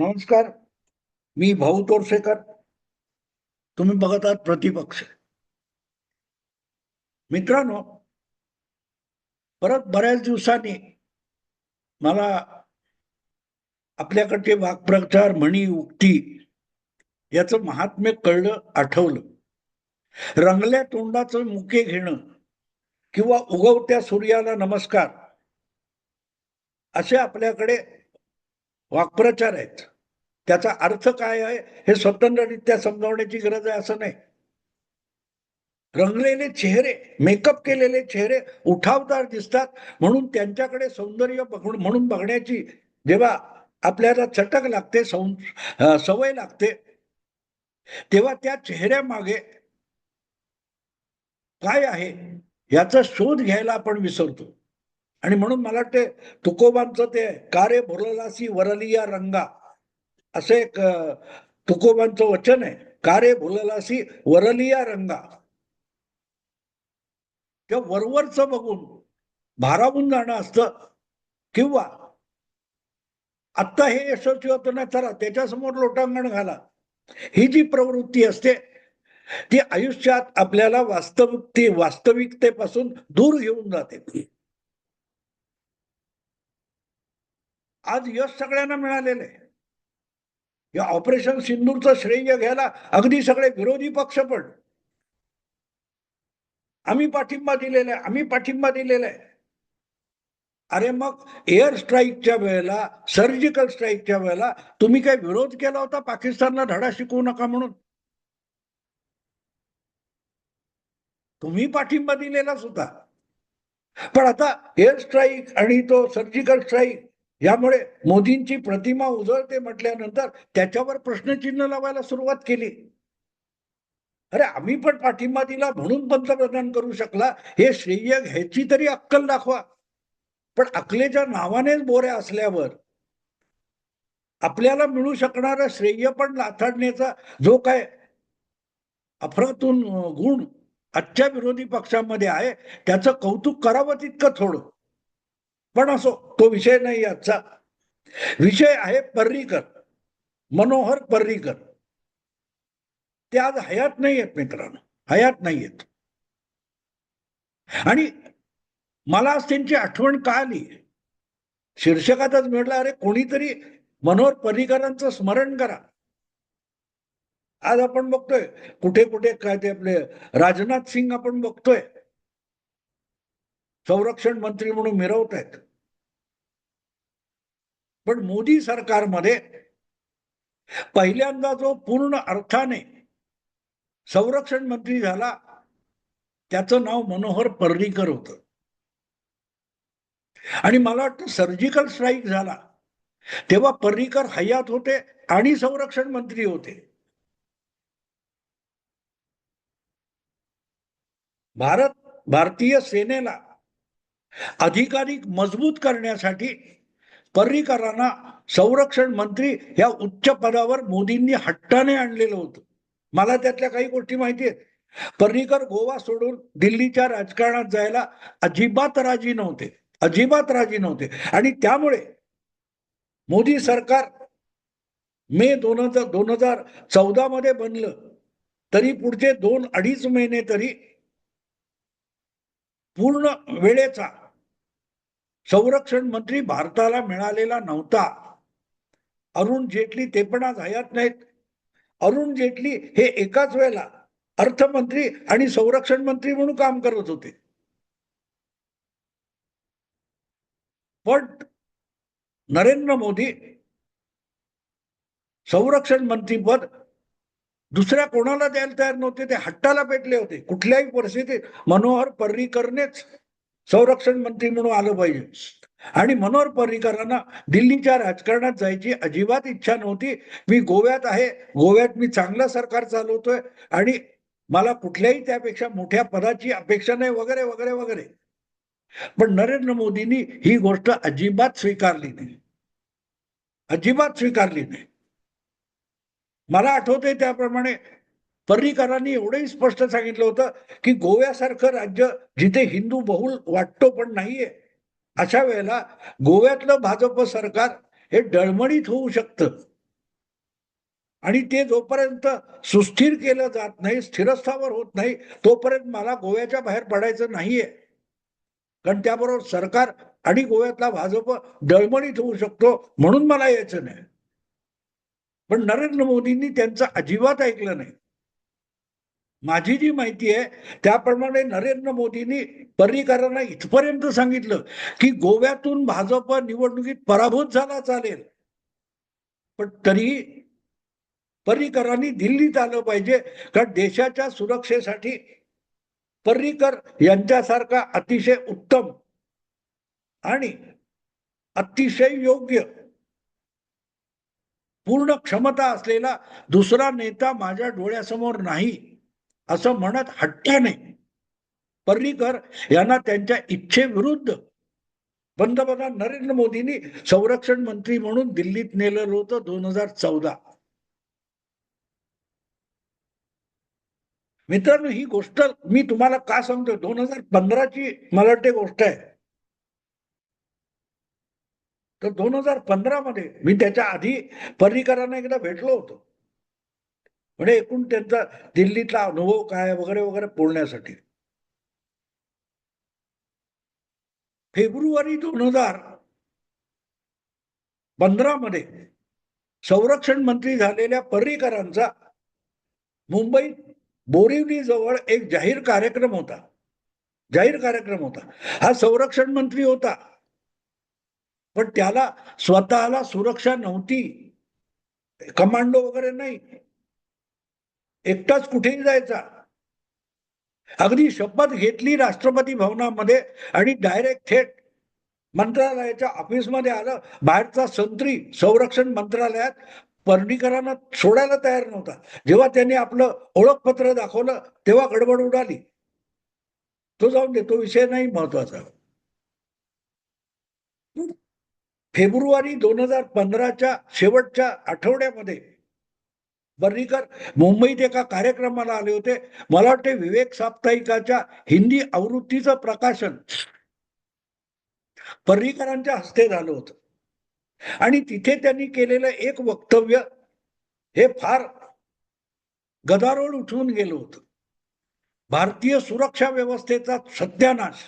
नमस्कार मी भाऊ तोरसेकर. तुम्ही बघत आहात प्रतिपक्ष. मित्रांनो परत बऱ्याच दिवसांनी मला आपल्याकडचे वाक्प्रचार म्हणी उक्ती याचं महात्म्य कळलं आठवलं. रंगल्या तोंडाचं मुके घेणं किंवा उगवत्या सूर्याला नमस्कार असे आपल्याकडे वाक्प्रचार आहेत. त्याचा अर्थ काय आहे? हे स्वतंत्ररित्या समजावण्याची गरज आहे असं नाही. रंगलेले चेहरे मेकअप केलेले चेहरे उठावदार दिसतात. म्हणून त्यांच्याकडे सौंदर्य बघ- म्हणून बघण्याची जेव्हा आपल्याला चटक लागते सौ सवय लागते तेव्हा त्या चेहऱ्यामागे काय आहे याचा शोध घ्यायला आपण विसरतो. आणि म्हणून मला वाटते तुकोबांचं ते कारे भुरलासी वरलिया रंगा असं एक तुकोबांचं वचन आहे. कारे भुललासी वरलिया रंगा. त्या वरवरचं बघून भारावून जाणं असतं. किंवा आत्ता हे यशस्वी होतं ना चला त्याच्यासमोर लोटांगण घाला. ही जी प्रवृत्ती असते ती आयुष्यात आपल्याला वास्तविकते वास्तविकतेपासून दूर घेऊन जाते. आज यश सगळ्यांना मिळालेलं आहे. या ऑपरेशन सिंदूरचं श्रेय घ्यायला अगदी सगळे विरोधी पक्ष पण. आम्ही पाठिंबा दिलेला आहे आम्ही पाठिंबा दिलेला आहे. अरे मग एअर स्ट्राईकच्या वेळेला सर्जिकल स्ट्राईकच्या वेळेला तुम्ही काय विरोध केला होता? पाकिस्तानला धडा शिकवू नका म्हणून. तुम्ही पाठिंबा दिलेलाच होता. पण आता एअर स्ट्राईक आणि तो सर्जिकल स्ट्राईक यामुळे मोदींची प्रतिमा उजळते म्हटल्यानंतर त्याच्यावर प्रश्नचिन्ह लावायला सुरुवात केली. अरे आम्ही पण पाठिंबा दिला म्हणून पंतप्रधान करू शकला हे श्रेय घ्यायची तरी अक्कल दाखवा. पण अकलेच्या नावानेच बोऱ्या असल्यावर आपल्याला मिळू शकणारं श्रेय पण लाथाडण्याचा जो काय अफरातून गुण आजच्या विरोधी पक्षामध्ये आहे त्याचं कौतुक करावं तितकं थोडं. पण असो तो विषय नाही आजचा. विषय आहे पर्रीकर. मनोहर पर्रीकर. ते आज हयात नाही आहेत मित्रांनो. हयात नाही आहेत आणि मला आज त्यांची आठवण का आली? शीर्षकातच म्हटलं अरे कोणीतरी मनोहर पर्रीकरांचं स्मरण करा. आज आपण बघतोय कुठे कुठे काय ते आपले राजनाथ सिंग आपण बघतोय. संरक्षण मंत्री म्हणून मिरवत आहेत पण मोदी सरकारमध्ये पहिल्यांदा जो पूर्ण अर्थाने संरक्षण मंत्री झाला त्याचं नाव मनोहर पर्रीकर होतं. आणि मला वाटतं सर्जिकल स्ट्राईक झाला. तेव्हा पर्रीकर हयात होते आणि संरक्षण मंत्री होते. भारत भारतीय सेनेला अधिकाधिक मजबूत करण्यासाठी पर्रीकरांना संरक्षण मंत्री या उच्च पदावर मोदींनी हट्टाने आणलेलं होतं. मला त्यातल्या काही गोष्टी माहिती आहेत. पर्रीकर गोवा सोडून दिल्लीच्या राजकारणात जायला अजिबात राजी नव्हते. अजिबात राजी नव्हते. आणि त्यामुळे मोदी सरकार मे दोन हजार दोन हजार चौदा मध्ये बनलं. तरी पुढचे दोन अडीच महिने तरी पूर्ण वेळेचा संरक्षण मंत्री भारताला मिळालेला नव्हता. अरुण जेटली ते पण आज हयात नाहीत. अरुण जेटली हे एकाच वेळेला अर्थमंत्री आणि संरक्षण मंत्री म्हणून काम करत होते. पण नरेंद्र मोदी संरक्षण मंत्रीपद दुसऱ्या कोणाला द्यायला तयार नव्हते ते हट्टाला पेटले होते. कुठल्याही परिस्थितीत मनोहर पर्रीकरनेच संरक्षण मंत्री म्हणून आलं पाहिजे. आणि मनोहर पर्रिकरांना दिल्लीच्या राजकारणात जायची अजिबात इच्छा नव्हती. मी गोव्यात आहे. गोव्यात मी चांगलं सरकार चालवतोय. आणि मला कुठल्याही त्यापेक्षा मोठ्या पदाची अपेक्षा नाही वगैरे वगैरे वगैरे. पण नरेंद्र मोदींनी ही गोष्ट अजिबात स्वीकारली नाही. अजिबात स्वीकारली नाही. मला आठवतंय त्याप्रमाणे पर्रीकरांनी एवढंही स्पष्ट सांगितलं होतं की गोव्यासारखं राज्य जिथे हिंदू बहुल वाटतो पण नाहीये अशा वेळेला गोव्यातलं भाजप सरकार हे डळमळीत होऊ शकतं. आणि ते जोपर्यंत सुस्थिर केलं जात नाही स्थिरस्थावर होत नाही तोपर्यंत मला गोव्याच्या बाहेर पडायचं नाहीये. कारण त्याबरोबर सरकार आणि गोव्यातला भाजप डळमळीत होऊ शकतो म्हणून मला यायचं नाही. पण नरेंद्र मोदींनी त्यांचं अजिबात ऐकलं नाही. माझी जी माहिती आहे त्याप्रमाणे नरेंद्र मोदींनी पर्रीकरांना इथपर्यंत सांगितलं की गोव्यातून भाजप निवडणुकीत पराभूत झाला चालेल. पण तरीही पर्रीकरांनी दिल्लीत आलं पाहिजे कारण देशाच्या सुरक्षेसाठी पर्रीकर यांच्यासारखा अतिशय उत्तम आणि अतिशय योग्य पूर्ण क्षमता असलेला दुसरा नेता माझ्या डोळ्यासमोर नाही. असं म्हणत हट्टाने पर्रीकर यांना त्यांच्या इच्छेविरुद्ध पंतप्रधान नरेंद्र मोदींनी संरक्षण मंत्री म्हणून दिल्लीत नेलेलं होतं दोन हजार चौदा. मित्रांनो ही गोष्ट मी तुम्हाला का सांगतोय? दोन हजार पंधराची मला वाटते गोष्ट आहे. तर दोन हजार पंधरा मध्ये मी त्याच्या आधी पर्रीकरांना एकदा भेटलो होतो. म्हणजे एकूण त्यांचा दिल्लीतला अनुभव काय वगैरे वगैरे बोलण्यासाठी. फेब्रुवारी दोन हजार पंधरा मध्ये संरक्षण मंत्री झालेल्या पर्रीकरांचा मुंबईत बोरिवली जवळ एक जाहीर कार्यक्रम होता. जाहीर कार्यक्रम होता. हा संरक्षण मंत्री होता. पण त्याला स्वतःला सुरक्षा नव्हती. कमांडो वगैरे नाही. एकटाच कुठेही जायचा. अगदी शपथ घेतली राष्ट्रपती भवनामध्ये आणि डायरेक्ट थेट मंत्रालयाच्या ऑफिसमध्ये आलं. बाहेरचा संत्री संरक्षण मंत्रालयात पर्णिकरांना सोडायला तयार नव्हता. जेव्हा त्यांनी आपलं ओळखपत्र दाखवलं तेव्हा गडबड उडाली. तो जाऊन दे तो विषय नाही महत्त्वाचा. फेब्रुवारी दोन हजार पंधराच्या शेवटच्या आठवड्यामध्ये बर्रीकर मुंबईत एका कार्यक्रमाला आले होते. मला वाटते विवेक साप्ताहिकाच्या हिंदी आवृत्तीचं प्रकाशन पर्रीकरांच्या हस्ते झालं होतं. आणि तिथे त्यांनी केलेलं एक वक्तव्य हे फार गदारोळ उठवून गेलं होतं. भारतीय सुरक्षा व्यवस्थेचा सत्यानाश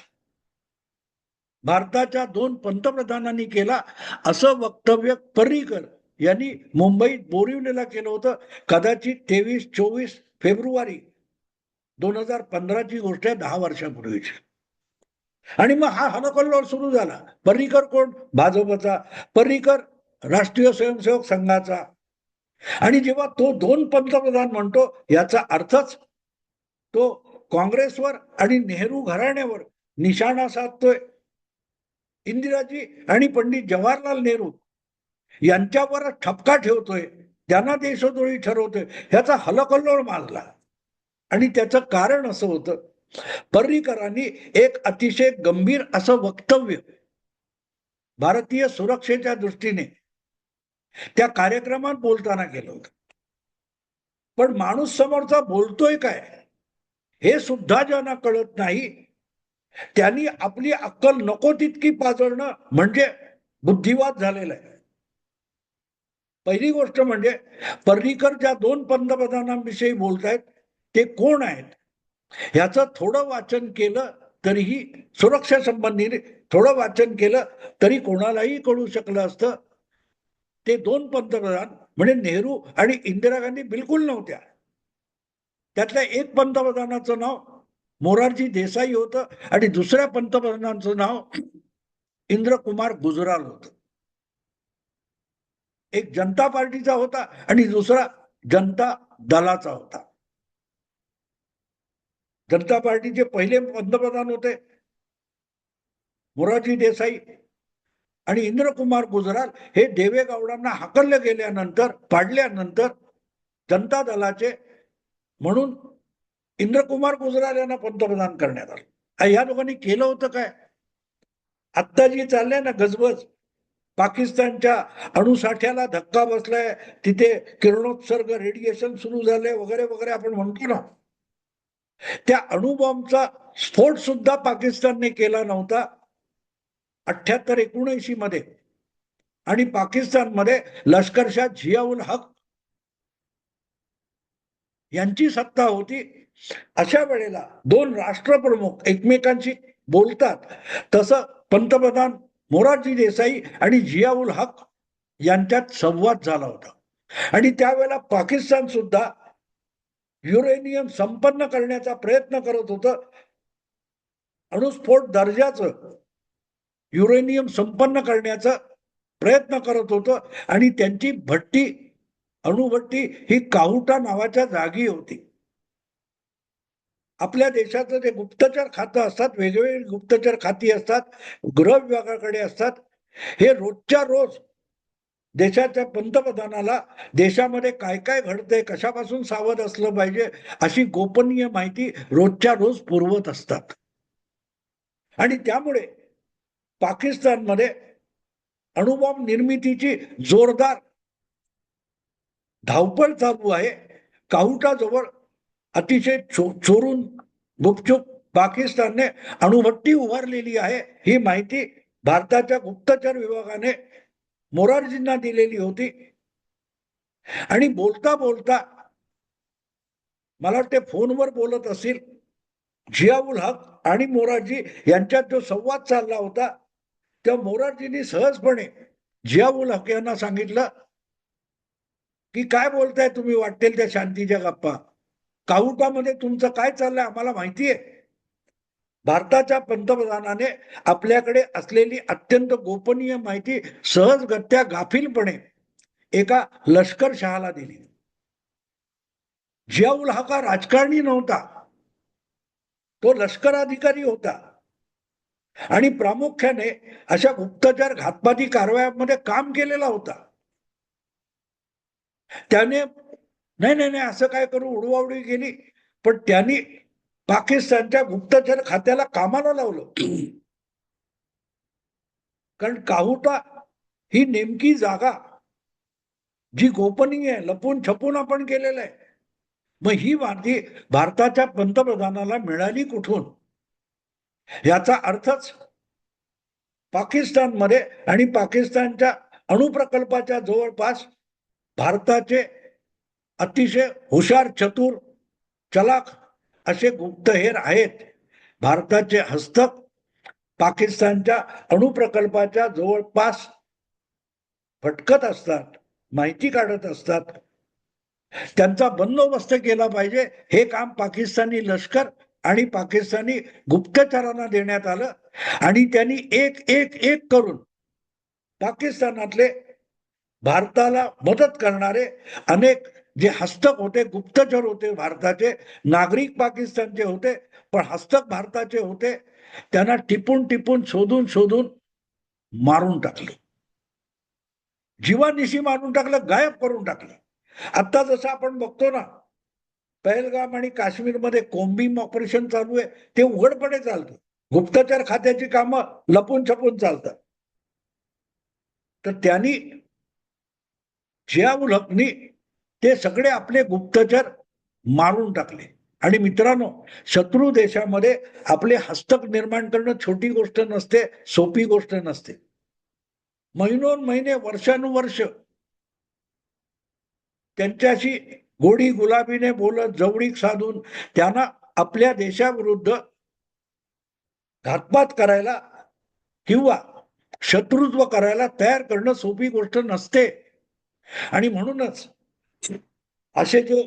भारताच्या दोन पंतप्रधानांनी केला असं वक्तव्य पर्रीकर यांनी मुंबईत बोरिवलीला केलं होतं. कदाचित तेवीस चोवीस फेब्रुवारी दोन हजार पंधराची गोष्ट आहे दहा वर्षापूर्वीची. आणि मग हा हलकल्लोळ सुरू झाला. पर्रीकर कोण? भाजपचा. पर्रीकर राष्ट्रीय स्वयंसेवक संघाचा. आणि जेव्हा तो दोन पंतप्रधान म्हणतो याचा अर्थच तो काँग्रेसवर आणि नेहरू घराण्यावर निशाणा साधतोय. इंदिराजी आणि पंडित जवाहरलाल नेहरू यांच्यावर ठपका ठेवतोय त्यांना देशद्रोही ठरवतोय ह्याचा हलकल्लोळ मारला. आणि त्याचं कारण असं होतं पर्रीकरांनी एक अतिशय गंभीर असं वक्तव्य भारतीय सुरक्षेच्या दृष्टीने त्या कार्यक्रमात बोलताना केलं होतं. पण माणूस समोरचा बोलतोय काय हे सुद्धा ज्यांना कळत नाही त्यांनी आपली अक्कल नको तितकी पाजळणं म्हणजे बुद्धिवाद झालेला आहे. पहिली गोष्ट म्हणजे पर्रीकर ज्या दोन पंतप्रधानांविषयी बोलतायत ते कोण आहेत? ह्याचं थोडं वाचन केलं तरीही सुरक्षा थोडं वाचन केलं तरी कोणालाही कळू शकलं असतं. ते दोन पंतप्रधान म्हणजे नेहरू आणि इंदिरा गांधी बिलकुल नव्हत्या. त्यातल्या एक पंतप्रधानाचं नाव मोरारजी देसाई होतं आणि दुसऱ्या पंतप्रधानांचं नाव इंद्रकुमार गुजराल होतं. एक जनता पार्टीचा होता आणि दुसरा जनता दलाचा होता. जनता पार्टीचे पहिले पंतप्रधान होते मोरारजी देसाई आणि इंद्रकुमार गुजराल हे देवेगौडांना हाकलले गेल्यानंतर पाडल्यानंतर जनता दलाचे म्हणून इंद्रकुमार गुजराल यांना पंतप्रधान करण्यात आलं. या दोघांनी केलं होतं काय? आत्ता जी चाललंय ना गजबज. पाकिस्तानच्या अणुसाठ्याला धक्का बसलाय तिथे किरणोत्सर्ग रेडिएशन सुरू झालंय वगैरे वगैरे आपण म्हणतो ना. त्या अणुबॉम्बचा स्फोट सुद्धा पाकिस्तानने केला नव्हता. अठ्याहत्तर एकोणऐंशी मध्ये. आणि पाकिस्तानमध्ये लष्करशाह झियाउल हक यांची सत्ता होती. अशा वेळेला दोन राष्ट्रप्रमुख एकमेकांशी बोलतात. तसं पंतप्रधान मोरारजी देसाई आणि जियाउल हक यांच्यात संवाद झाला होता. आणि त्यावेळेला पाकिस्तान सुद्धा युरेनियम संपन्न करण्याचा प्रयत्न करत होतं. अणुस्फोट दर्जाचं युरेनियम संपन्न करण्याचा प्रयत्न करत होतं. आणि त्यांची भट्टी अणुभट्टी ही काहुटा नावाच्या जागी होती. आपल्या देशाचं जे गुप्तचर खातं असतात वेगवेगळी गुप्तचर खाती असतात गृह विभागाकडे असतात हे रोजच्या रोज देशाच्या पंतप्रधानाला देशामध्ये काय काय घडतंय कशापासून सावध असलं पाहिजे अशी गोपनीय माहिती रोजच्या रोज पुरवत असतात. आणि त्यामुळे पाकिस्तानमध्ये अणुबॉम्ब निर्मितीची जोरदार धावपळ चालू आहे. काहुटाजवळ अतिशय चो चोरून गुपचूप पाकिस्तानने अणुभट्टी उभारलेली आहे ही माहिती भारताच्या गुप्तचर विभागाने मोरारजींना दिलेली होती. आणि बोलता बोलता मला वाटते फोनवर बोलत असतील जियाउल हक आणि मोरारजी यांच्यात जो संवाद चालला होता त्या मोरारजींनी सहजपणे जियाउल हक यांना सांगितलं की काय बोलताय तुम्ही वाटेल त्या शांतीच्या गप्पा. काउंटामध्ये तुमचं काय चाललंय आम्हाला माहिती आहे भारताच्या पंतप्रधानाने आपल्याकडे असलेली अत्यंत गोपनीय माहिती सहजगत्या गाफीलपणे एका लष्कर शहाला दिली. जियाउल हक हा राजकारणी नव्हता. तो लष्कर अधिकारी होता. आणि प्रामुख्याने अशा गुप्तचर घातपाती कारवायांमध्ये काम केलेला होता. त्याने नाही नाही नाही असं काय करू? उडवाउडी केली पण त्यांनी पाकिस्तानच्या गुप्तचर खात्याला कामाला लावलं. कारण काहुटा ही नेमकी जागा जी गोपनीय आहे लपून छपून आपण केलेलं आहे. मग ही माहिती भारताच्या पंतप्रधानाला मिळाली कुठून? याचा अर्थच पाकिस्तानमध्ये आणि पाकिस्तानच्या अणुप्रकल्पाच्या जवळपास भारताचे अतिशय हुशार चतुर चलाक असे गुप्तहेर आहेत. भारताचे हस्तक पाकिस्तानच्या अणुप्रकल्पाच्या जवळपास फटकत असतात माहिती काढत असतात. त्यांचा बंदोबस्त केला पाहिजे. हे काम पाकिस्तानी लष्कर आणि पाकिस्तानी गुप्तचरांना देण्यात आलं आणि त्यांनी एक एक एक करून पाकिस्तानातले भारताला मदत करणारे अनेक जे हस्तक होते गुप्तचर होते भारताचे नागरिक पाकिस्तानचे होते पण हस्तक भारताचे होते त्यांना टिपून टिपून शोधून शोधून मारून टाकले. जीवानिशी मारून टाकलं गायब करून टाकलं. आता जसं आपण बघतो ना पहलगाम आणि काश्मीरमध्ये कोम्बिंग ऑपरेशन चालू आहे ते उघडपणे चालतं. गुप्तचर खात्याची कामं लपून छपून चालतात. तर त्यांनी ज्या उलकनी ते सगळे आपले गुप्तचर मारून टाकले. आणि मित्रांनो शत्रू देशामध्ये आपले हस्तक निर्माण करणं छोटी गोष्ट नसते सोपी गोष्ट नसते. महिनोन महिने वर्षानुवर्ष त्यांच्याशी गोडी गुलाबीने बोलत जवळीक साधून त्यांना आपल्या देशाविरुद्ध घातपात करायला किंवा शत्रुत्व करायला तयार करणं सोपी गोष्ट नसते. आणि म्हणूनच असे जे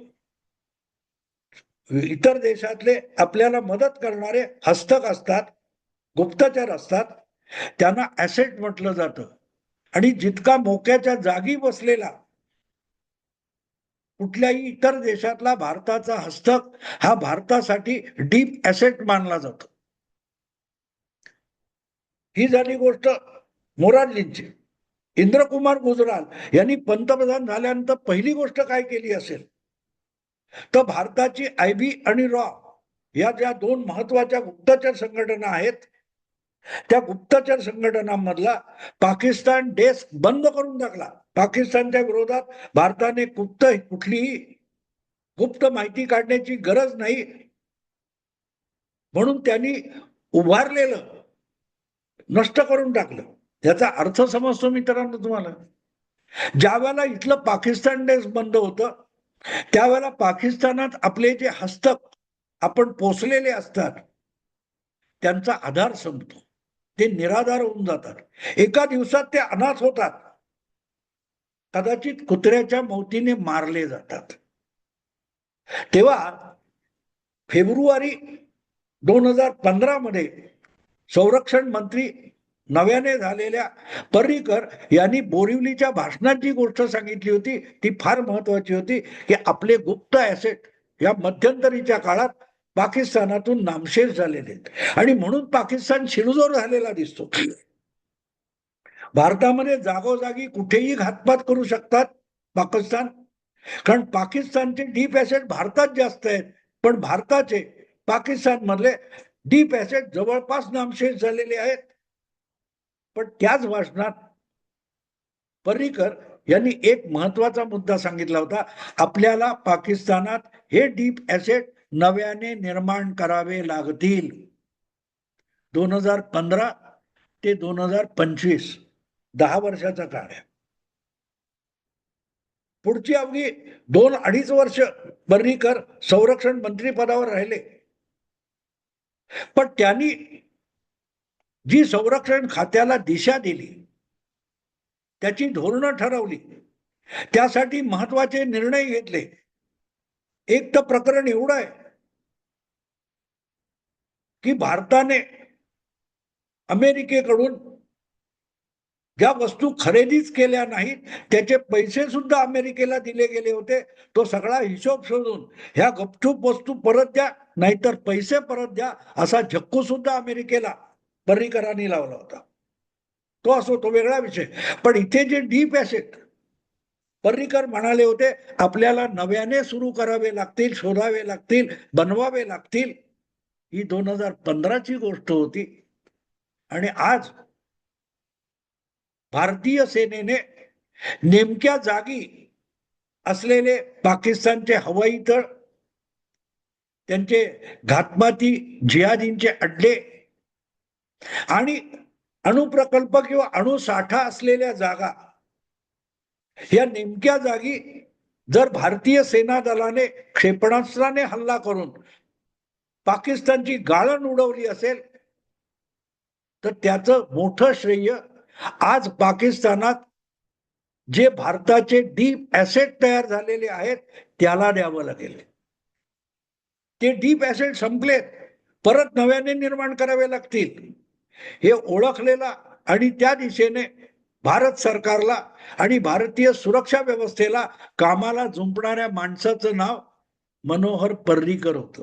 इतर देशातले आपल्याला मदत करणारे हस्तक असतात गुप्तचर असतात त्यांना ऍसेट म्हटलं जातं. आणि जितका मोक्याच्या जागी बसलेला कुठल्याही इतर देशातला भारताचा हस्तक हा भारतासाठी डीप ऍसेट मानला जातो. ही झाली गोष्ट मोरारजींची. इंद्रकुमार गुजराल यांनी पंतप्रधान झाल्यानंतर पहिली गोष्ट काय केली असेल? तर भारताची आय बी आणि रॉ या ज्या दोन महत्त्वाच्या गुप्तचर संघटना आहेत त्या गुप्तचर संघटनांमधला पाकिस्तान डेस्क बंद करून टाकला. पाकिस्तानच्या विरोधात भारताने गुप्त कुठलीही गुप्त माहिती काढण्याची गरज नाही म्हणून त्यांनी उभारलेलं नष्ट करून टाकलं. याचा अर्थ समजतो मित्रांनो तुम्हाला. ज्या वेळेला इथलं पाकिस्तान डेस्क बंद होतं त्यावेळेला पाकिस्तानात आपले जे हस्तक आपण पोचलेले असतात त्यांचा आधार संपतो. ते निराधार होऊन जातात. एका दिवसात ते अनाथ होतात. कदाचित कुत्र्याच्या मौतीने मारले जातात. तेव्हा फेब्रुवारी दोन हजार पंधरा मध्ये संरक्षण मंत्री नव्याने झालेल्या पर्रीकर यांनी बोरिवलीच्या भाषणात जी गोष्ट सांगितली होती. ती फार महत्वाची होती की आपले गुप्त ऍसेट या मध्यंतरीच्या काळात पाकिस्तानातून नामशेष झालेले आहेत. आणि म्हणून पाकिस्तान शिरजोर झालेला दिसतो. भारतामध्ये जागोजागी कुठेही घातपात करू शकतात पाकिस्तान. कारण पाकिस्तानचे डीप ऍसेट भारतात जास्त आहेत. पण भारताचे पाकिस्तान मधले डीप ऍसेट जवळपास नामशेष झालेले आहेत. पण त्याच भाषणात पर्रीकर यांनी एक महत्त्वाचा मुद्दा सांगितला होता. आपल्याला पाकिस्तानात हे डीप ॲसेट नव्याने निर्माण करावे लागतील. दोन हजार पंधरा ते दोन हजार पंचवीस दहा वर्षाचा काळ आहे. पुढची अवघी दोन अडीच वर्ष पर्रीकर संरक्षण मंत्री पदावर राहिले. पण त्यांनी जी संरक्षण खात्याला दिशा दिली त्याची धोरणं ठरवली त्यासाठी महत्त्वाचे निर्णय घेतले. एक तर प्रकरण एवढं आहे की भारताने अमेरिकेकडून ज्या वस्तू खरेदीच केल्या नाहीत त्याचे पैसे सुद्धा अमेरिकेला दिले गेले होते. तो सगळा हिशोब शोधून ह्या गपचूप वस्तू परत द्या नाहीतर पैसे परत द्या असा झक्कू सुद्धा अमेरिकेला पर्रीकरांनी लावला होता. तो असो तो वेगळा विषय. पण इथे जे डीप ऍसेट पर्रीकर म्हणाले होते आपल्याला नव्याने सुरू करावे लागतील शोधावे लागतील बनवावे लागतील. ही दोन हजार पंधराची गोष्ट होती. आणि आज भारतीय सेनेने नेमक्या जागी असलेले पाकिस्तानचे हवाई तळ त्यांचे घातमाती जिहादींचे अड्डे आणि अणुप्रकल्प किंवा अणुसाठा असलेल्या जागा या नेमक्या जागी जर भारतीय सेना दलाने क्षेपणास्त्राने हल्ला करून पाकिस्तानची गाळण उडवली असेल तर त्याचं मोठं श्रेय आज पाकिस्तानात जे भारताचे डीप ऍसेट तयार झालेले आहेत त्याला द्यावं लागेल. ते डीप ऍसेट संपलेत परत नव्याने निर्माण करावे लागतील. हे ओळखलेला आणि त्या दिशेने भारत सरकारला आणि भारतीय सुरक्षा व्यवस्थेला कामाला झुंपणाऱ्या माणसाचं नाव मनोहर पर्रीकर होत.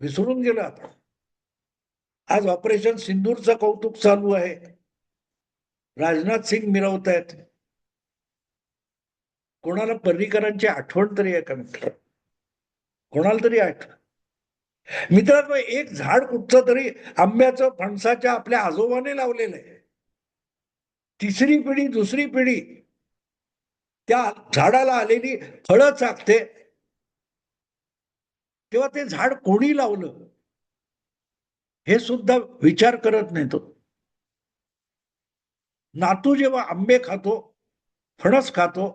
विसरून गेलं आता. आज ऑपरेशन सिंदूरचं कौतुक चालू आहे. राजनाथ सिंग मिरवत आहेत कोणाला पर्रीकरांची आठवण तरी आहे का मित्र? कोणाला तरी आठवण मित्रांनो एक झाड कुठचं तरी आंब्याचं फणसाच्या आपल्या आजोबाने लावलेलं आहे. तिसरी पिढी दुसरी पिढी त्या झाडाला आलेली फळं चाकते. तेव्हा ते झाड कोणी लावलं? हे सुद्धा विचार करत नाही तो. नातू जेव्हा आंबे खातो फणस खातो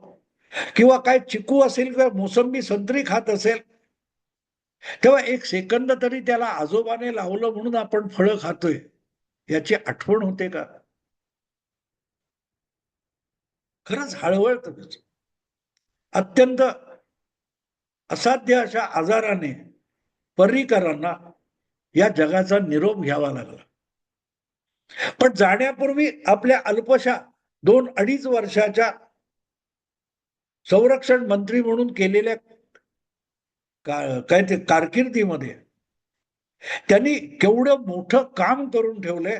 किंवा काय चिकू असेल किंवा मोसंबी संत्री खात असेल तेव्हा एक सेकंद तरी त्याला आजोबाने लावलं म्हणून आपण फळं खातोय. याची आठवण होते का? खरंच हळवळत अत्यंत असाध्य अशा आजाराने पर्रिकरांना या जगाचा निरोप घ्यावा लागला. पण जाण्यापूर्वी आपल्या अल्पशा दोन अडीच वर्षाच्या संरक्षण मंत्री म्हणून केलेल्या काय ते कारकिर्दीमध्ये. त्यांनी केवढं मोठं काम करून ठेवलंय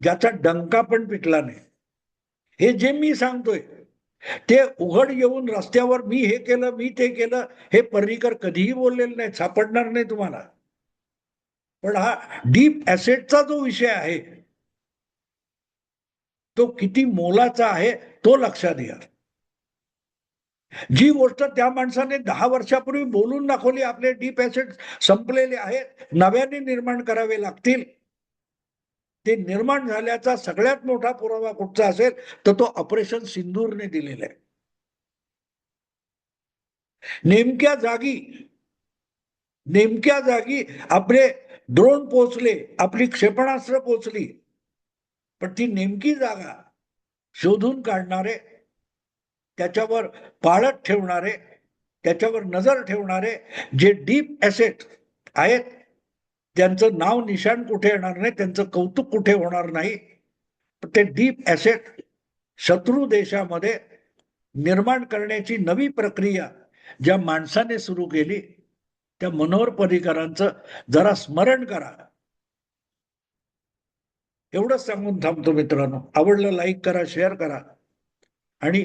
ज्याचा डंका पण पिटला नाही. हे जे मी सांगतोय ते उघड येऊन रस्त्यावर मी हे केलं मी ते केलं हे पर्रीकर कधीही बोललेलं नाही सापडणार नाही तुम्हाला. पण हा डीप ऍसेटचा जो विषय आहे तो किती मोलाचा आहे तो लक्षात घ्या. जी गोष्ट त्या माणसाने दहा वर्षापूर्वी बोलून दाखवली आपले डीप ऍसेट संपलेले आहेत नव्याने निर्माण करावे लागतील. ते निर्माण झाल्याचा सगळ्यात मोठा पुरावा कुठचा असेल तर तो ऑपरेशन सिंदूरने दिलेला आहे. नेमक्या जागी नेमक्या जागी आपले ड्रोन पोचले आपली क्षेपणास्त्र पोचली पण ती नेमकी जागा शोधून काढणारे त्याच्यावर पाळत ठेवणारे त्याच्यावर नजर ठेवणारे जे डीप ॲसेट आहेत त्यांचं नाव निशाण कुठे येणार नाही त्यांचं कौतुक कुठे होणार नाही ते डीप ॲसेट शत्रू देशामध्ये निर्माण करण्याची नवी प्रक्रिया ज्या माणसाने सुरू केली त्या मनोहर पर्रीकरांचं जरा स्मरण करा. एवढंच सांगून थांबतो मित्रांनो. आवडलं लाईक करा शेअर करा. आणि